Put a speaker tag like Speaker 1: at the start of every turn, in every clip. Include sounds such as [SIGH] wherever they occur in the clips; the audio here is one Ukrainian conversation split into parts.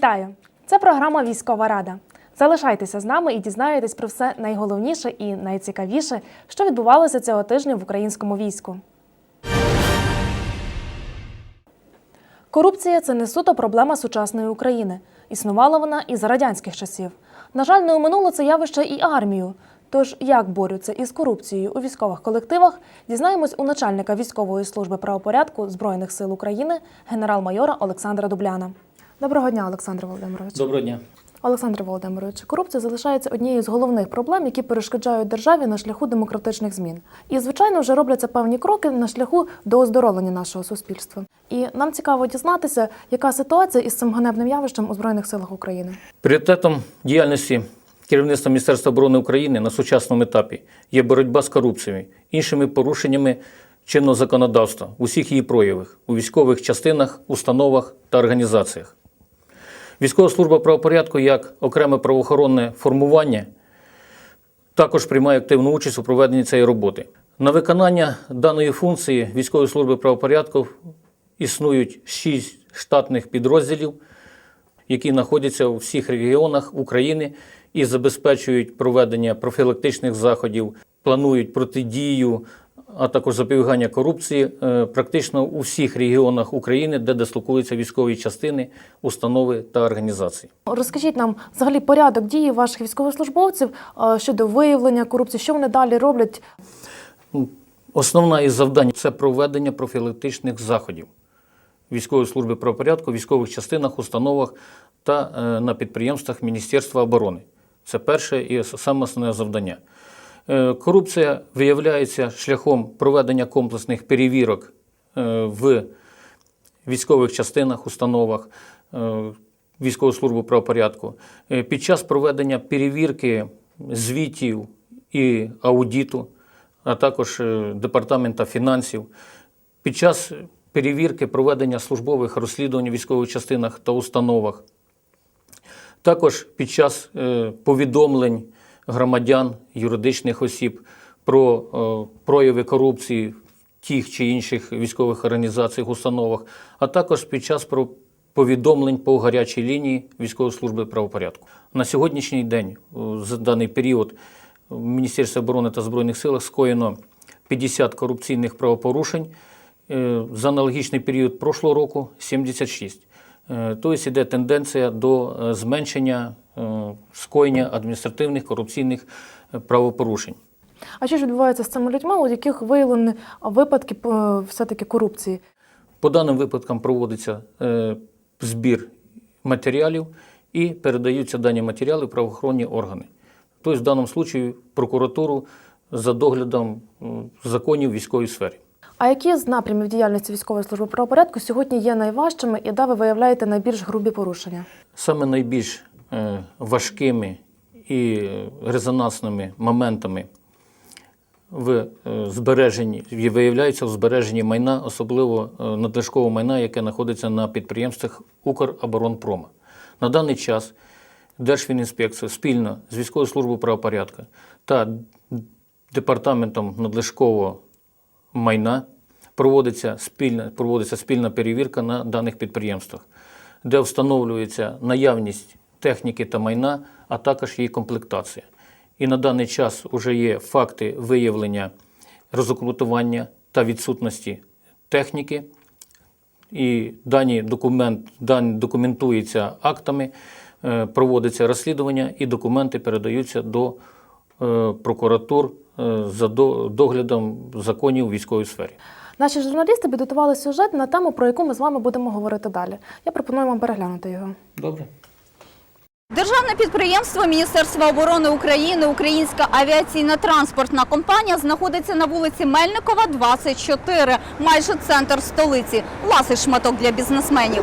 Speaker 1: Вітаю! Це програма Військова Рада. Залишайтеся з нами і дізнаєтесь про все найголовніше і найцікавіше, що відбувалося цього тижня в українському війську. Корупція це не суто проблема сучасної України. Існувала вона і за радянських часів. На жаль, не оминуло це явище і армію. Тож, як борються із корупцією у військових колективах, дізнаємось у начальника військової служби правопорядку Збройних сил України генерал-майора Олександра Дубляна. Доброго дня, Олександр Володимирович.
Speaker 2: Доброго дня.
Speaker 1: Олександр Володимирович, корупція залишається однією з головних проблем, які перешкоджають державі на шляху демократичних змін. І, звичайно, вже робляться певні кроки на шляху до оздоровлення нашого суспільства. І нам цікаво дізнатися, яка ситуація із цим ганебним явищем у Збройних силах України.
Speaker 2: Пріоритетом діяльності керівництва Міністерства оборони України на сучасному етапі є боротьба з корупцією, іншими порушеннями чинного законодавства у всіх її проявах у військових частинах, установах та організаціях. Військова служба правопорядку як окреме правоохоронне формування також приймає активну участь у проведенні цієї роботи. На виконання даної функції військової служби правопорядку існують шість штатних підрозділів, які знаходяться у всіх регіонах України і забезпечують проведення профілактичних заходів, планують протидію, а також запобігання корупції е, практично у всіх регіонах України, де дислокуються військові частини, установи та організації.
Speaker 1: Розкажіть нам взагалі порядок дії ваших військовослужбовців е, щодо виявлення корупції, що вони далі роблять.
Speaker 2: Основна із завдань це проведення профілактичних заходів військової служби правопорядку, військових частинах, установах та е, на підприємствах Міністерства оборони. Це перше і саме основне завдання. Е, Корупція виявляється шляхом проведення комплексних перевірок е, в військових частинах, установах, е, військову службу правопорядку. Під час проведення перевірки звітів і аудиту, а також департамента фінансів, під час перевірки проведення службових розслідувань у військових частинах та установах, також під час повідомлень громадян, юридичних осіб про е, прояви корупції в тих чи інших військових організаціях, установах, а також під час про повідомлень по гарячій лінії військової служби правопорядку. На сьогоднішній день, за даний період, в Міністерстві оборони та Збройних силах скоєно 50 корупційних правопорушень. Е, За аналогічний період прошлого року 76. Е, Тобто йде тенденція до е, зменшення е, скоєння адміністративних корупційних е, правопорушень.
Speaker 1: А що ж відбувається з цими людьми, у яких виявлені випадки е, все-таки корупції?
Speaker 2: По даним випадкам проводиться е, збір матеріалів і передаються дані матеріали в правоохоронні органи. Тобто, в даному випадку прокуратуру за доглядом законів в військовій сфері.
Speaker 1: А які з напрямів діяльності військової служби правопорядку сьогодні є найважчими і де ви виявляєте найбільш грубі порушення?
Speaker 2: Саме найбільш е, важкими і е, резонансними моментами в е, збереженні виявляються в збереженні майна, особливо е, надлишкового майна, яке знаходиться на підприємствах Укроборонпрома. На даний час Держфінінспекція спільно з військовою службою правопорядку та департаментом надлишкового майна проводиться спільна, проводиться спільна перевірка на даних підприємствах, де встановлюється наявність техніки та майна, а також її комплектація. І на даний час вже є факти виявлення розокрутування та відсутності техніки. І дані документ, дані документуються актами, е, проводиться розслідування, і документи передаються до е, прокуратур е, за доглядом законів у військовій сфері.
Speaker 1: Наші журналісти підготували сюжет на тему, про яку ми з вами будемо говорити далі. Я пропоную вам переглянути його.
Speaker 2: Добре.
Speaker 3: Державне підприємство Міністерства оборони України Українська авіаційна транспортна компанія знаходиться на вулиці Мельникова, 24, майже центр столиці. Ласий шматок для бізнесменів.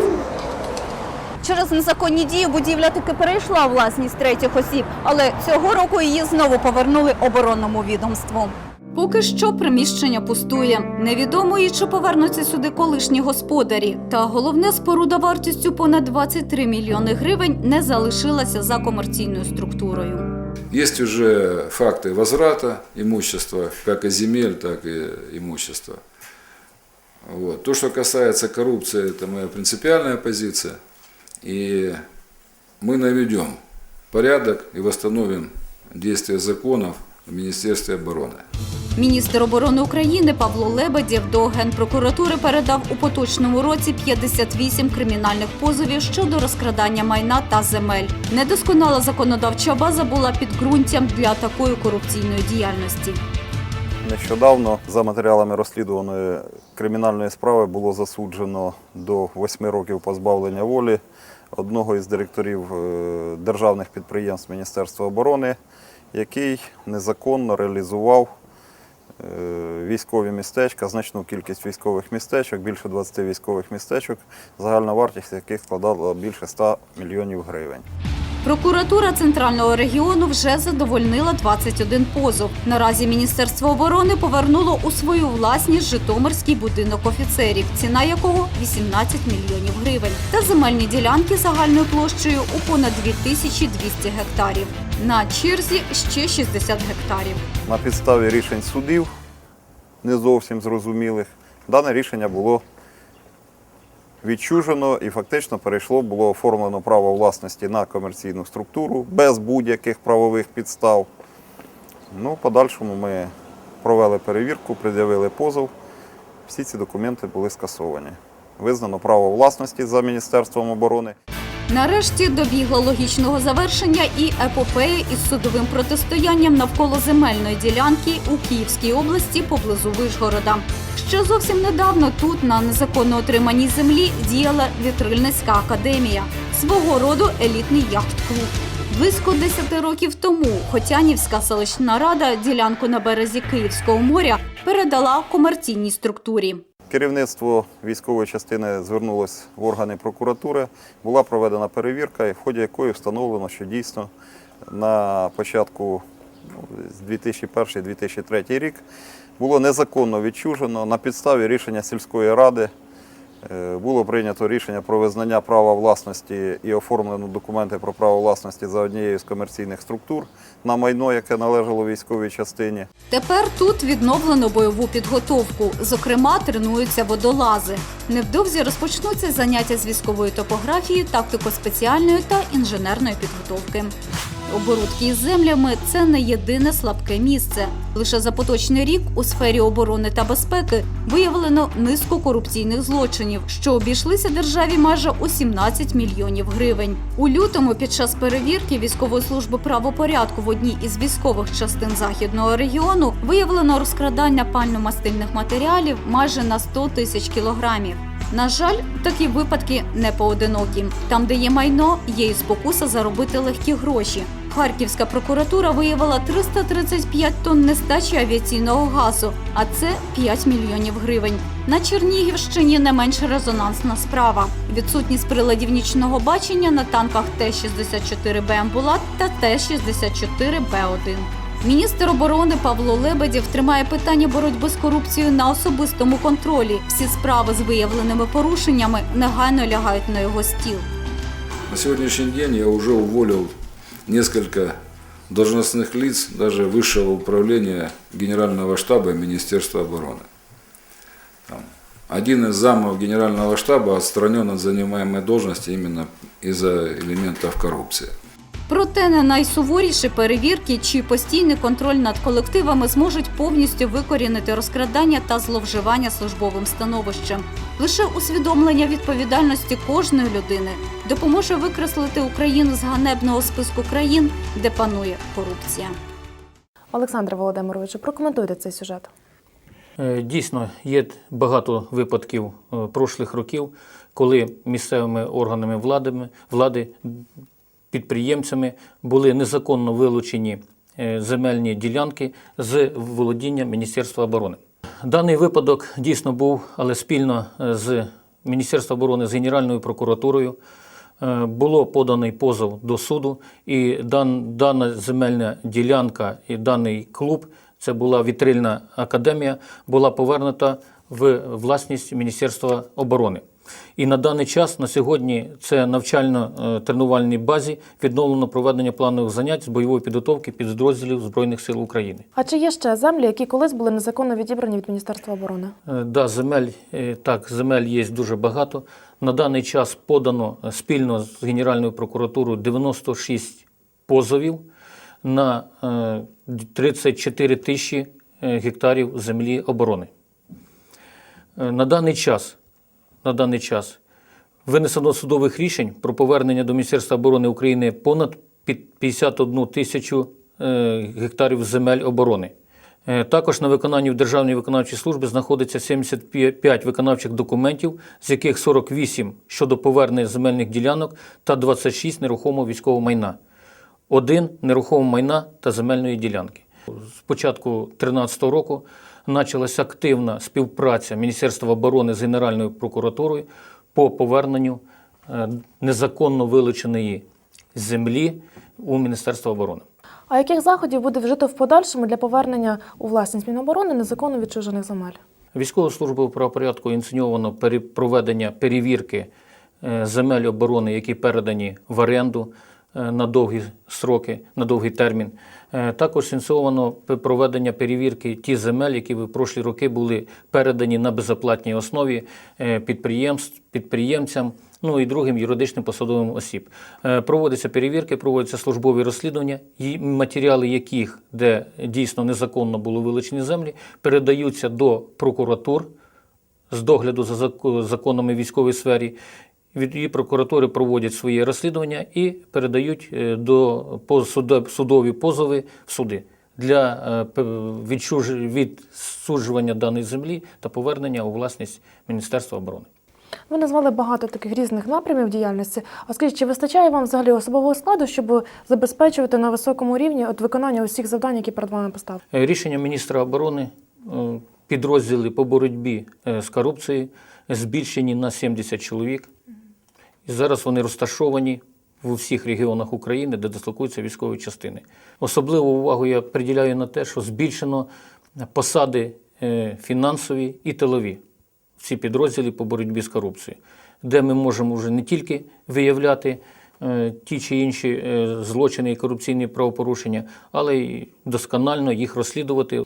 Speaker 3: Через незаконні дії будівля таки перейшла власність третіх осіб, але цього року її знову повернули оборонному відомству. Поки що приміщення пустує. Невідомо і чи повернуться сюди колишні господарі. Та головне споруда вартістю понад 23 мільйони гривень не залишилася за комерційною структурою.
Speaker 4: Есть уже факты возврата имущества, как и земель, так и имущества. Вот. То, что касается коррупции, это моя принципиальная позиция. И мы наведем порядок и восстановим действие законов в Министерстве обороны.
Speaker 3: Міністр оборони України Павло Лебедєв до Генпрокуратури передав у поточному році 58 кримінальних позовів щодо розкрадання майна та земель. Недосконала законодавча база була підґрунтям для такої корупційної діяльності.
Speaker 5: Нещодавно за матеріалами розслідуваної кримінальної справи було засуджено до 8 років позбавлення волі одного із директорів е, державних підприємств Міністерства оборони, який незаконно реалізував е, військові містечка, значну кількість військових містечок, більше 20 військових містечок, загальна вартість яких складала більше 100 мільйонів гривень.
Speaker 3: Прокуратура центрального регіону вже задовольнила 21 позов. Наразі Міністерство оборони повернуло у свою власність Житомирський будинок офіцерів, ціна якого 18 мільйонів гривень, та земельні ділянки загальною площею у понад 2200 гектарів. На черзі ще 60 гектарів.
Speaker 5: На підставі рішень судів, не зовсім зрозумілих, дане рішення було відчужено і фактично перейшло, було оформлено право власності на комерційну структуру без будь-яких правових підстав. Ну, в подальшому ми провели перевірку, пред'явили позов. Всі ці документи були скасовані. Визнано право власності за Міністерством оборони.
Speaker 3: Нарешті добігла логічного завершення і епопея із судовим протистоянням навколо земельної ділянки у Київській області поблизу Вишгорода. Ще зовсім недавно тут, на незаконно отриманій землі, діяла вітрильницька академія, свого роду елітний яхт-клуб. Близько 10 років тому Хотянівська селищна рада ділянку на березі Київського моря передала комерційній структурі.
Speaker 5: Керівництво військової частини звернулося в органи прокуратури. Була проведена перевірка, в ході якої встановлено, що дійсно на початку ну, 2001-2003 рік було незаконно відчужено на підставі рішення сільської ради. Е, Було прийнято рішення про визнання права власності і оформлено документи про право власності за однією з комерційних структур на майно, яке належало військовій частині.
Speaker 3: Тепер тут відновлено бойову підготовку. Зокрема, тренуються водолази. Невдовзі розпочнуться заняття з військової топографії, тактико-спеціальної та інженерної підготовки. Оборудки із землями це не єдине слабке місце. Лише за поточний рік у сфері оборони та безпеки виявлено низку корупційних злочинів, що обійшлися державі майже у 17 мільйонів гривень. У лютому під час перевірки військової служби правопорядку в одній із військових частин західного регіону виявлено розкрадання пально-мастильних матеріалів майже на 100 тисяч кілограмів. На жаль, такі випадки не поодинокі. Там, де є майно, є і спокуса заробити легкі гроші. Харківська прокуратура виявила 335 тонн нестачі авіаційного газу, а це 5 мільйонів гривень. На Чернігівщині не менш резонансна справа. Відсутність приладів нічного бачення на танках Т-64Б «Амбулат» та Т-64Б1. Міністр оборони Павло Лебедєв тримає питання боротьби з корупцією на особистому контролі. Всі справи з виявленими порушеннями негайно лягають на його стіл.
Speaker 4: На сегодняшний день я уже уволил несколько должностных лиц, даже высшего управления Генерального штаба Министерства обороны. Там Один из замов Генерального штаба отстранен от занимаемой должности именно из-за элементов коррупции.
Speaker 3: Проте не найсуворіші перевірки чи постійний контроль над колективами зможуть повністю викорінити розкрадання та зловживання службовим становищем. Лише усвідомлення відповідальності кожної людини допоможе викреслити Україну з ганебного списку країн, де панує корупція.
Speaker 1: Олександре Володимировичу, прокоментуйте цей сюжет.
Speaker 2: Е, Дійсно, є багато випадків е, прошлих років, коли місцевими органами влади, влади підприємцями були незаконно вилучені е, земельні ділянки з володіння Міністерства оборони. Даний випадок дійсно був, але спільно е, з Міністерством оборони з Генеральною прокуратурою е, було поданий позов до суду, і дан, дана земельна ділянка і даний клуб, це була вітрильна академія, була повернута в власність Міністерства оборони. І на даний час, на сьогодні, це навчально-тренувальній базі відновлено проведення планових занять з бойової підготовки підрозділів Збройних сил України.
Speaker 1: А чи є ще землі, які колись були незаконно відібрані від Міністерства оборони?
Speaker 2: Е, Да, земель, е, так, земель є дуже багато. На даний час подано е, спільно з Генеральною прокуратурою 96 позовів на е, 34 тисячі гектарів землі оборони. На даний час, на даний час винесено судових рішень про повернення до Міністерства оборони України понад 51 тисячу е, гектарів земель оборони. Е, Також на виконанні в Державній виконавчій службі знаходиться 75 виконавчих документів, з яких 48 щодо повернення земельних ділянок та 26 нерухомого військового майна, один нерухомого майна та земельної ділянки. З початку 2013 року почалася активна співпраця Міністерства оборони з Генеральною прокуратурою по поверненню е, незаконно вилученої землі у Міністерство оборони.
Speaker 1: А яких заходів буде вжито в подальшому для повернення у власність Міноборони незаконно відчужених земель?
Speaker 2: Військовою службою правопорядку ініційовано проведення перевірки е, земель оборони, які передані в оренду е, на довгі сроки, на довгий термін. Е, Також ініційовано проведення перевірки ті земель, які в прошлі роки були передані на безоплатній основі е, підприємцям. Ну і другим юридичним посадовим осіб. Е, Проводяться перевірки, проводяться службові розслідування, і матеріали яких, де дійсно незаконно було вилучені землі, передаються до прокуратур з догляду за зак- законами військової сфері. Від її прокуратури проводять свої розслідування і передають е, до судові позови в суди для е, відсуджування даної землі та повернення у власність Міністерства оборони.
Speaker 1: Ви назвали багато таких різних напрямів діяльності. А скажіть, чи вистачає вам взагалі особового складу, щоб забезпечувати на високому рівні от виконання усіх завдань, які перед вами поставлені?
Speaker 2: Е, Рішення міністра оборони підрозділи по боротьбі з корупцією збільшені на 70 чоловік. І зараз вони розташовані в усіх регіонах України, де дислокуються військові частини. Особливу увагу я приділяю на те, що збільшено посади е, фінансові і тилові в ці підрозділі по боротьбі з корупцією, де ми можемо вже не тільки виявляти е, ті чи інші е, злочини і корупційні правопорушення, але й досконально їх розслідувати.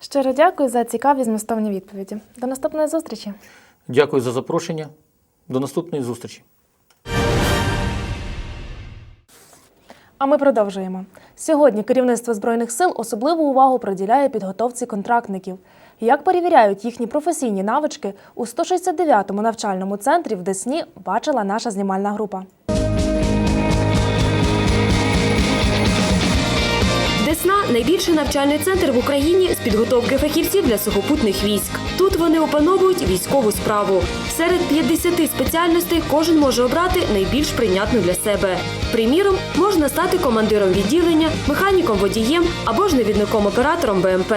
Speaker 1: Щиро дякую за цікаві змістовні відповіді. До наступної зустрічі.
Speaker 2: Дякую за запрошення. До наступної зустрічі.
Speaker 1: А ми продовжуємо. Сьогодні керівництво збройних сил особливу увагу приділяє підготовці контрактників. Як перевіряють їхні професійні навички у 169-му навчальному центрі в Десні бачила наша знімальна група.
Speaker 6: Десна найбільший навчальний центр в Україні з підготовки фахівців для сухопутних військ. Тут вони опановують військову справу. Серед 50 спеціальностей кожен може обрати найбільш прийнятну для себе. Приміром, можна стати командиром відділення, механіком водієм або ж невідником оператором БМП.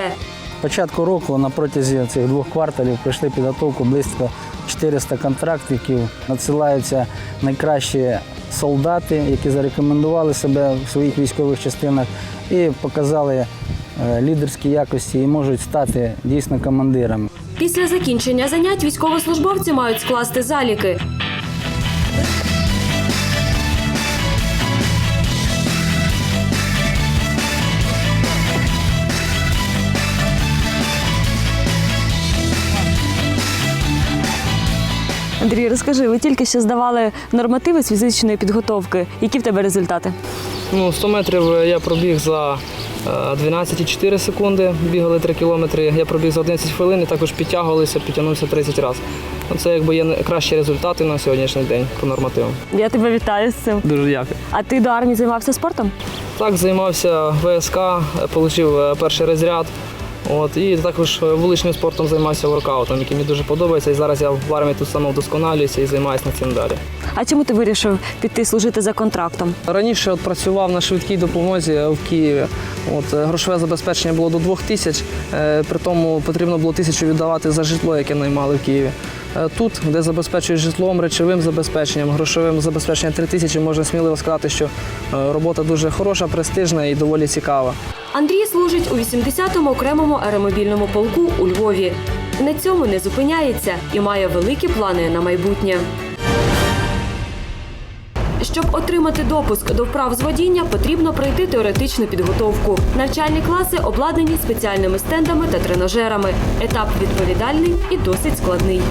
Speaker 7: початку року на протязі цих двох кварталів пройшли підготовку близько 400 контрактників. Надсилаються найкращі солдати, які зарекомендували себе в своїх військових частинах і показали е, лідерські якості і можуть стати дійсно командирами.
Speaker 6: Після закінчення занять військовослужбовці мають скласти заліки.
Speaker 8: Андрій, розкажи, ви тільки що здавали нормативи з фізичної підготовки. Які в тебе результати?
Speaker 9: Ну, 100 метрів я пробіг за е, 12,4 секунди, бігали 3 кілометри. Я пробіг за 11 хвилин і також підтягувалися, підтягнувся 30 разів. Це якби є кращі результати на сьогоднішній день по нормативам.
Speaker 8: Я тебе вітаю з цим.
Speaker 9: Дуже дякую.
Speaker 8: А ти до армії займався спортом?
Speaker 9: Так, займався ВСК, отримав перший розряд. От, і також вуличним спортом займався воркаутом, який мені дуже подобається. І зараз я в армії тут самовдосконалююся і займаюся над цим далі.
Speaker 8: А чому ти вирішив піти служити за контрактом?
Speaker 9: Раніше от працював на швидкій допомозі в Києві. От, е, грошове забезпечення було до двох тисяч, е, при тому потрібно було тисячу віддавати за житло, яке наймали в Києві. Е, Тут, де забезпечують житлом, речовим забезпеченням, грошовим забезпеченням 3 тисячі, можна сміливо сказати, що е, робота дуже хороша, престижна і доволі цікава.
Speaker 6: Андрій служить у 80-му окремому аеромобільному полку у Львові. На цьому не зупиняється і має великі плани на майбутнє. Щоб отримати допуск до вправ з водіння, потрібно пройти теоретичну підготовку. Навчальні класи обладнані спеціальними стендами та тренажерами. Етап відповідальний і досить складний.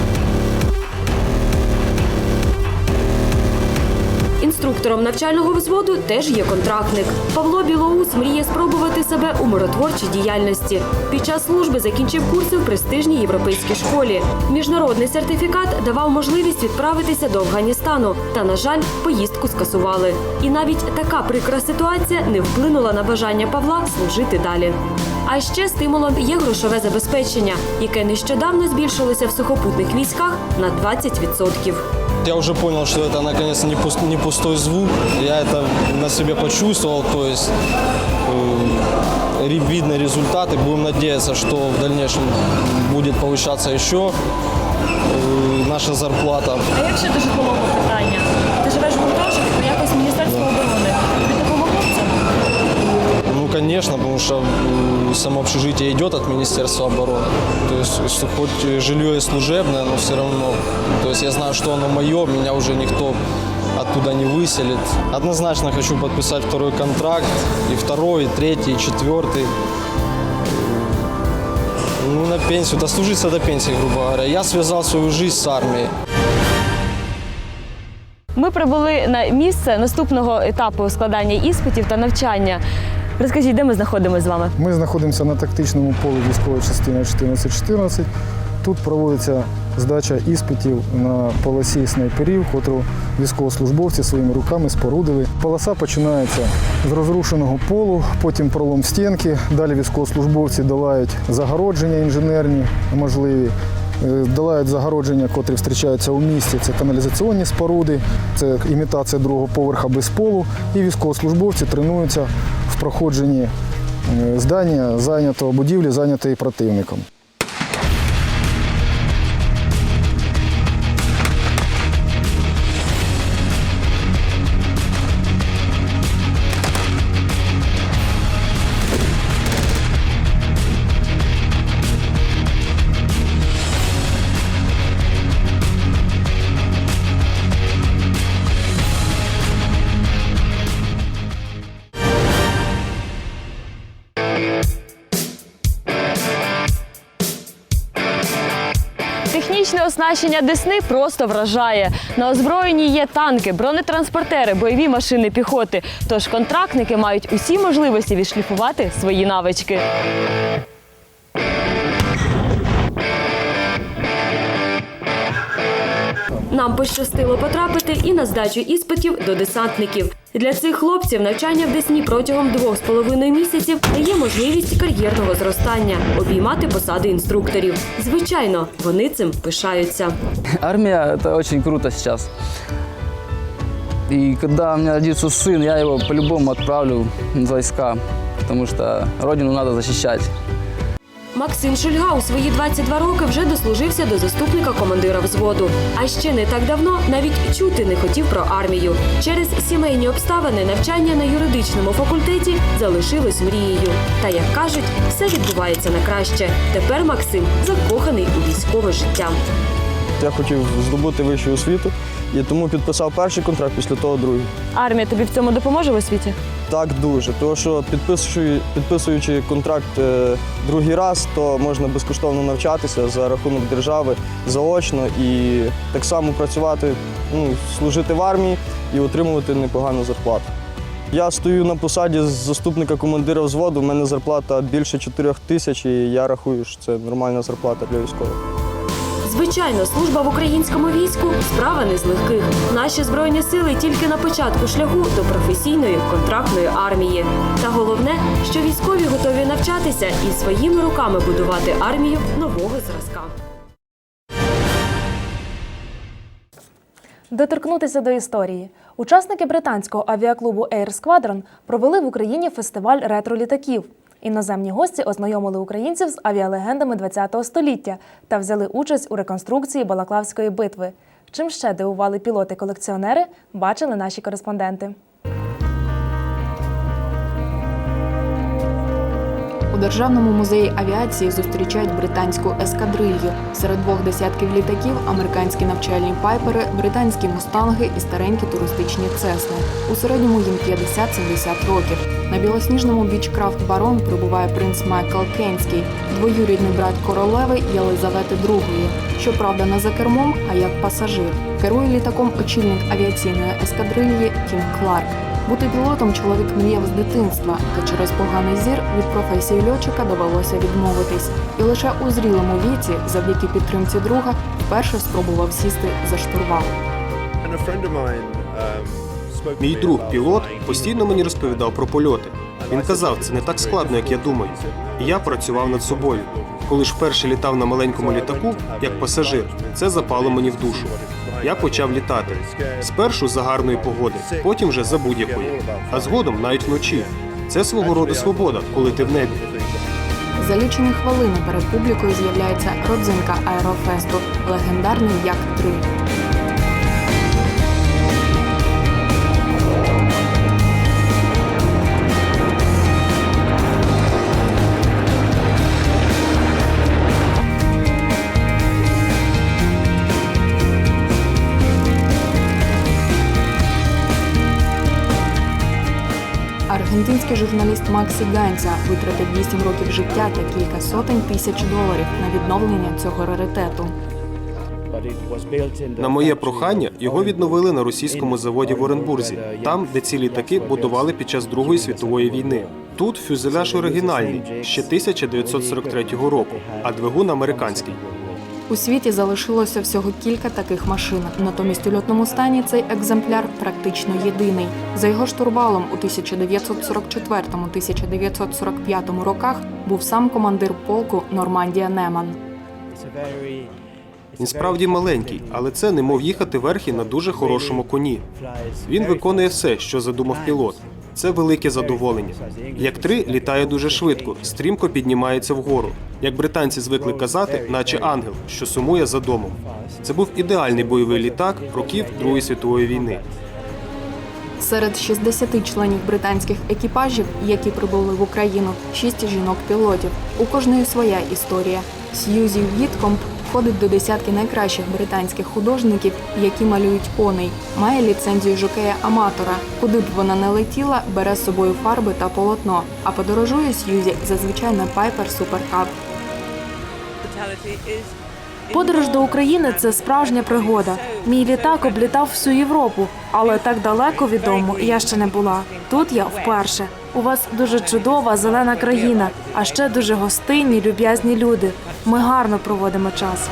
Speaker 6: Інструктором навчального взводу теж є контрактник. Павло Білоус мріє спробувати себе у миротворчій діяльності. Під час служби закінчив курси в престижній європейській школі. Міжнародний сертифікат давав можливість відправитися до Афганістану. Та, на жаль, поїздку скасували. І навіть така прикра ситуація не вплинула на бажання Павла служити далі. А ще стимулом є грошове забезпечення, яке нещодавно збільшилося в сухопутних військах на 20%
Speaker 10: Я уже понял, что это наконец не, пус- не пустой звук. Я это на себе почувствовал, то есть э, ре- видны результаты. Будем надеяться, что в дальнейшем будет повышаться еще э, наша зарплата.
Speaker 8: А як щодо житлового питання?
Speaker 10: конечно, потому что э, само общежитие идет от Министерства обороны. То есть, если хоть э, жилье и служебное, но все равно. То есть я знаю, что оно мое, меня уже никто оттуда не выселит. Однозначно хочу подписать второй контракт, и второй, и третий, и четвертый. Ну, на пенсию, дослужиться до пенсии, грубо говоря. Я связал свою жизнь с армией.
Speaker 8: Ми прибули на місце наступного етапу складання іспитів та навчання. Розкажіть, де ми знаходимося з вами?
Speaker 11: Ми знаходимося на тактичному полі військової частини 1414. Тут проводиться здача іспитів на полосі снайперів, котру військовослужбовці своїми руками спорудили. Полоса починається з розрушеного полу, потім пролом стінки. Далі військовослужбовці долають загородження інженерні можливі. Е, Долають загородження, котрі зустрічаються у місті. Це каналізаційні споруди, це імітація другого поверха без полу. І військовослужбовці тренуються в проходженні е, здання зайнятого будівлі, зайнятої противником.
Speaker 8: Технічне оснащення Десни просто вражає. На озброєнні є танки, бронетранспортери, бойові машини піхоти. Тож контрактники мають усі можливості відшліфувати свої навички.
Speaker 6: Нам пощастило потрапити і на здачу іспитів до десантників. Для цих хлопців навчання в Десні протягом двох з половиною місяців дає можливість кар'єрного зростання, обіймати посади інструкторів. Звичайно, вони цим пишаються.
Speaker 12: Армия – это очень круто сейчас. И когда у меня родится сын, я его по-любому отправлю в войска, потому что родину надо защищать.
Speaker 6: Максим Шульга у свої 22 роки вже дослужився до заступника командира взводу. А ще не так давно навіть чути не хотів про армію. Через сімейні обставини навчання на юридичному факультеті залишилось мрією. Та як кажуть, все відбувається на краще. Тепер Максим закоханий у військове життя.
Speaker 10: Я хотів здобути вищу освіту і тому підписав перший контракт, після того другий.
Speaker 8: Армія тобі в цьому допоможе в освіті?
Speaker 10: Так, дуже. Тому що підписуючи, підписуючи контракт е, другий раз, то можна безкоштовно навчатися за рахунок держави заочно і так само працювати, ну, служити в армії і отримувати непогану зарплату. Я стою на посаді заступника командира взводу. У мене зарплата більше 4 тисяч, і я рахую, що це нормальна зарплата для військових.
Speaker 6: Звичайно, служба в українському війську справа не з легких. Наші збройні сили тільки на початку шляху до професійної контрактної армії. Та головне, що військові готові навчатися і своїми руками будувати армію нового зразка.
Speaker 1: Доторкнутися до історії. Учасники британського авіаклубу Air Squadron провели в Україні фестиваль ретро-літаків. Іноземні гості ознайомили українців з авіалегендами ХХ століття та взяли участь у реконструкції Балаклавської битви. Чим ще дивували пілоти-колекціонери, бачили наші кореспонденти.
Speaker 13: У Державному музеї авіації зустрічають британську ескадрилью. Серед двох десятків літаків американські навчальні пайпери, британські мустанги і старенькі туристичні цесни. У середньому їм 50-70 років. На білосніжному бічкрафт Барон прибуває принц Майкл Кенський, двоюрідний брат королеви Єлизавети II. Щоправда, не за кермом, а як пасажир. Керує літаком очільник авіаційної ескадрильї Тім Кларк. Бути пілотом чоловік мріяв з дитинства, та через поганий зір від професії льотчика довелося відмовитись. І лише у зрілому віці, завдяки підтримці друга, вперше спробував сісти за штурвал.
Speaker 14: Мій друг пілот постійно мені розповідав про польоти. Він казав, це не так складно, як я думаю. І я працював над собою. Коли ж вперше літав на маленькому літаку, як пасажир, це запало мені в душу. Я почав літати. Спершу за гарної погоди, потім вже за будь-якої. А згодом навіть вночі. Це свого роду свобода, коли ти в небі.
Speaker 13: За лічені хвилини перед публікою з'являється родзинка аерофесту легендарний Як 3 Аргентинський журналіст Максі Ганця витратив 8 років життя та кілька сотень тисяч доларів на відновлення цього раритету.
Speaker 14: На моє прохання його відновили на російському заводі в Оренбурзі, там, де ці літаки будували під час Другої світової війни. Тут фюзеляж оригінальний ще 1943 року, а двигун американський.
Speaker 13: У світі залишилося всього кілька таких машин. Натомість у льотному стані цей екземпляр практично єдиний. За його штурвалом у 1944-1945 роках був сам командир полку Нормандія Неман.
Speaker 14: Він справді маленький, але це немов їхати верхи на дуже хорошому коні. Він виконує все, що задумав пілот. Це велике задоволення. Як три літає дуже швидко, стрімко піднімається вгору. Як британці звикли казати, наче ангел, що сумує за домом. Це був ідеальний бойовий літак років Другої світової війни.
Speaker 13: Серед 60 членів британських екіпажів, які прибули в Україну, шість жінок-пілотів. У кожної своя історія. Сьюзі Віткомп входить до десятки найкращих британських художників, які малюють коней. Має ліцензію жокея-аматора. Куди б вона не летіла, бере з собою фарби та полотно. А подорожує Сьюзі зазвичай на Piper Super Cup.
Speaker 1: Подорож до України це справжня пригода. Мій літак облітав всю Європу, але так далеко від дому я ще не була. Тут я вперше. У вас дуже чудова зелена країна, а ще дуже гостинні, люб'язні люди. Ми гарно проводимо час.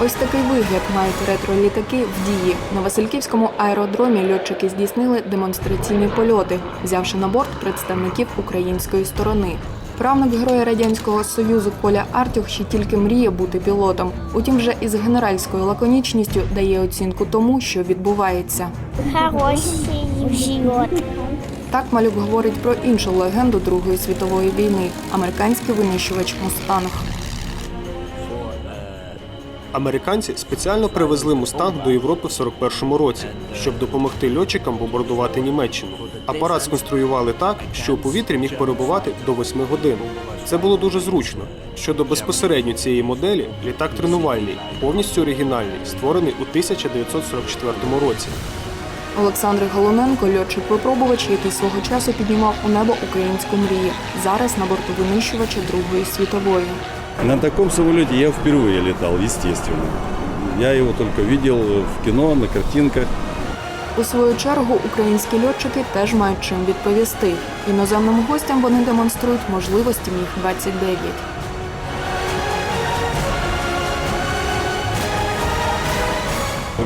Speaker 13: Ось такий вигляд мають ретро-літаки в дії. На Васильківському аеродромі льотчики здійснили демонстраційні польоти, взявши на борт представників української сторони. Правник героя радянського союзу Коля Артюх ще тільки мріє бути пілотом. Утім, вже із генеральською лаконічністю дає оцінку тому, що відбувається.
Speaker 15: Хороший живот.
Speaker 13: Так малюк говорить про іншу легенду Другої світової війни американський винищувач Мустанг.
Speaker 14: Американці спеціально привезли мустанг до Європи в 41-му році, щоб допомогти льотчикам бомбардувати Німеччину. Апарат сконструювали так, що у повітрі міг перебувати до 8 годин. Це було дуже зручно. Щодо безпосередньо цієї моделі, літак тренувальний, повністю оригінальний, створений у 1944 році.
Speaker 13: Олександр Голоненко льотчик-випробувач, який свого часу піднімав у небо українську мрію. Зараз на борту винищувача Другої світової.
Speaker 16: На таком самолете я впервые летал, естественно. Я его только видел в кино, на картинках.
Speaker 13: У свою чергу українські льотчики теж мають чим відповісти. Іноземним гостям вони демонструють можливості міг 29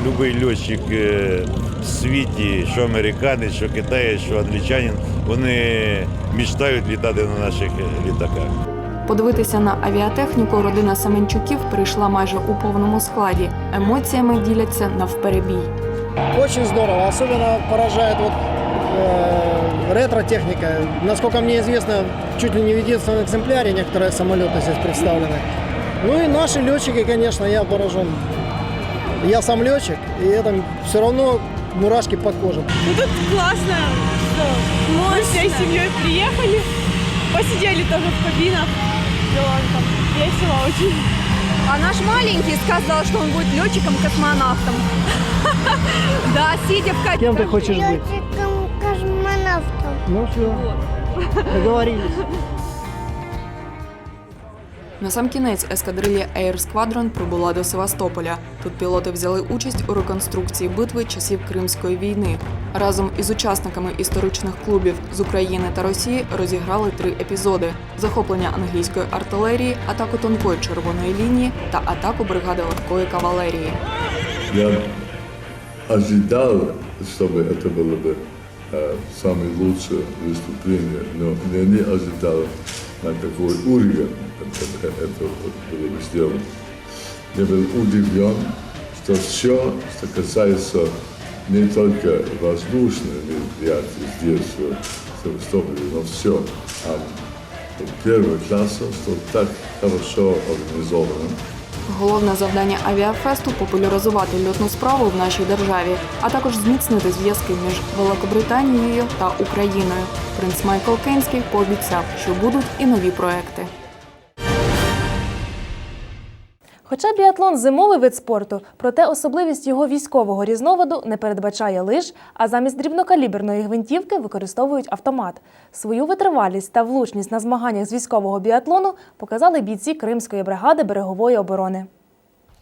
Speaker 17: Любий льотчик е, в світі, що американець, що китаєць, що англічанин, вони мечтають літати на наших е, літаках.
Speaker 13: Подивитися на авіатехніку родина Семенчуків прийшла майже у повному складі. Емоціями діляться навперебій.
Speaker 18: Очень здорово. Особенно поражает вот э, ретро-техника. Насколько мне известно, чуть ли не в единственном экземпляре некоторые самолеты здесь представлены. Ну и наши летчики, конечно, я поражен. Я сам летчик, и это все равно мурашки по коже.
Speaker 19: Ну тут классно, что мы всей семьей приехали, посидели тоже в кабинах, было там весело очень.
Speaker 3: А наш маленький сказал, что он будет летчиком-космонавтом. [LAUGHS] Да, сидя в кабине.
Speaker 18: Кем ты хочешь быть?
Speaker 15: Космонавтом.
Speaker 18: Ну все, договорились.
Speaker 13: На сам кінець ескадрилья Air Squadron прибула до Севастополя. Тут пілоти взяли участь у реконструкції битви часів Кримської війни. Разом із учасниками історичних клубів з України та Росії розіграли три епізоди: захоплення англійської артилерії, атаку тонкої червоної лінії та атаку бригади легкої кавалерії.
Speaker 20: Я ожидал, чтобы это было бы э, самое лучшее выступление, но я не ожидал, на какой уровень это, это вот было бы сделано. Я был удивлен, что все, что касается не только воздушной мероприятий здесь, в Севастополе, но все. А первого класса, что так хорошо организовано.
Speaker 13: Головне завдання авіафесту популяризувати льотну справу в нашій державі, а також зміцнити зв'язки між Великобританією та Україною. Принц Майкл Кенський пообіцяв, що будуть і нові проекти.
Speaker 1: Хоча біатлон зимовий вид спорту, проте особливість його військового різновиду не передбачає лиж, а замість дрібнокаліберної гвинтівки використовують автомат. Свою витривалість та влучність на змаганнях з військового біатлону показали бійці Кримської бригади берегової оборони.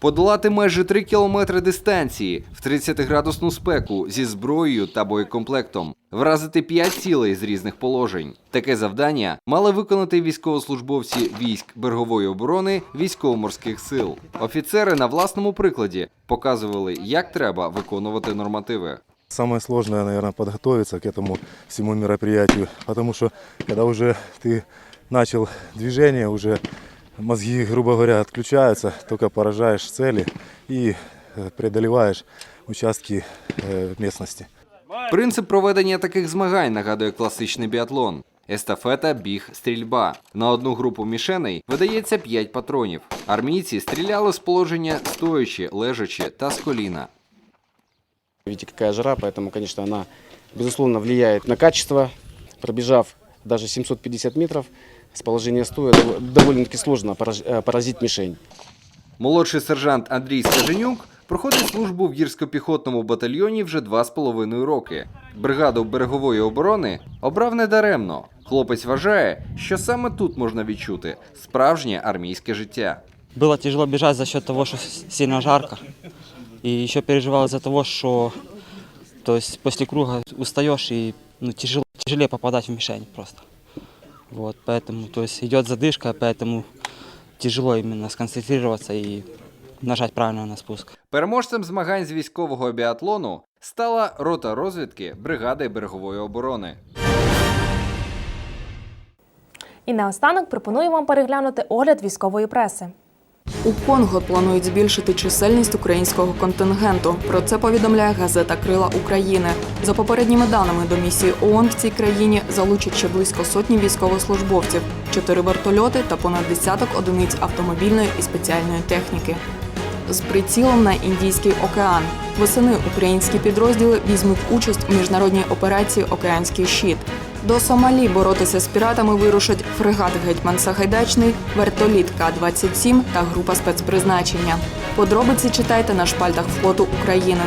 Speaker 21: Подолати майже 3 кілометри дистанції в 30-градусну спеку зі зброєю та боєкомплектом, вразити 5 цілей з різних положень. Таке завдання мали виконати військовослужбовці військ берегової оборони військово-морських сил. Офіцери на власному прикладі показували, як треба виконувати нормативи.
Speaker 22: Самое сложное, наверное, подготовиться к этому всему мероприятию, потому что когда уже ты начал движение, уже мозги, грубо говоря, отключаются, только поражаешь цели и э, преодолеваешь участки э, местности.
Speaker 21: Принцип проведення таких змагань нагадує класичний біатлон. Естафета, біг, стрільба. На одну групу мішеней видається 5 патронів. Армійці стріляли з положення стоячи, лежачи та з коліна.
Speaker 23: Видите, какая жара, поэтому, конечно, она, безусловно, влияет на качество. Пробежав даже 750 метров с положения стоя, дов- довольно-таки сложно э, поразить мишень.
Speaker 21: Молодший сержант Андрій Скаженюк проходить службу в гірсько-піхотному батальйоні вже два з половиною роки. Бригаду берегової оборони обрав недаремно. Хлопець вважає, що саме тут можна відчути справжнє армійське життя.
Speaker 24: Было тяжело бежать за счет того, что с- сильно жарко. И еще переживал из-за того, что то есть после круга устаешь и ну, тяжело, тяжелее попадать в мишень просто. Вот, поэтому то есть идет задышка, поэтому тяжело именно сконцентрироваться и нажать правильно на спуск.
Speaker 21: Переможцем змагань з військового біатлону стала рота розвідки бригади берегової оборони.
Speaker 1: І наостанок пропоную вам переглянути огляд військової преси.
Speaker 13: У Конго планують збільшити чисельність українського контингенту. Про це повідомляє газета Крила України. За попередніми даними до місії ООН в цій країні залучать ще близько сотні військовослужбовців, чотири вертольоти та понад десяток одиниць автомобільної і спеціальної техніки. З прицілом на Індійський океан восени українські підрозділи візьмуть участь у міжнародній операції Океанський щит. До Сомалі боротися з піратами вирушать фрегат Гетьман Сагайдачний, вертоліт К-27 та група спецпризначення. Подробиці читайте на шпальтах флоту України.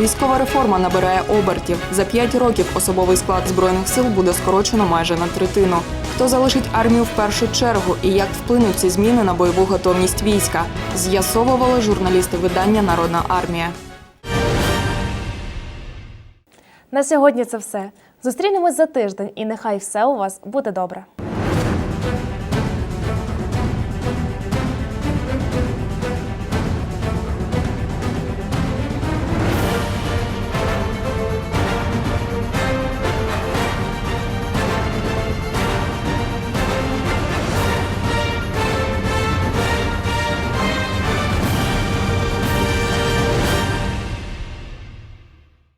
Speaker 13: Військова реформа набирає обертів. За п'ять років особовий склад збройних сил буде скорочено майже на третину. Хто залишить армію в першу чергу і як вплинуть ці зміни на бойову готовність війська? З'ясовували журналісти видання Народна армія.
Speaker 1: На сьогодні це все. Зустрінемось за тиждень, і нехай все у вас буде добре.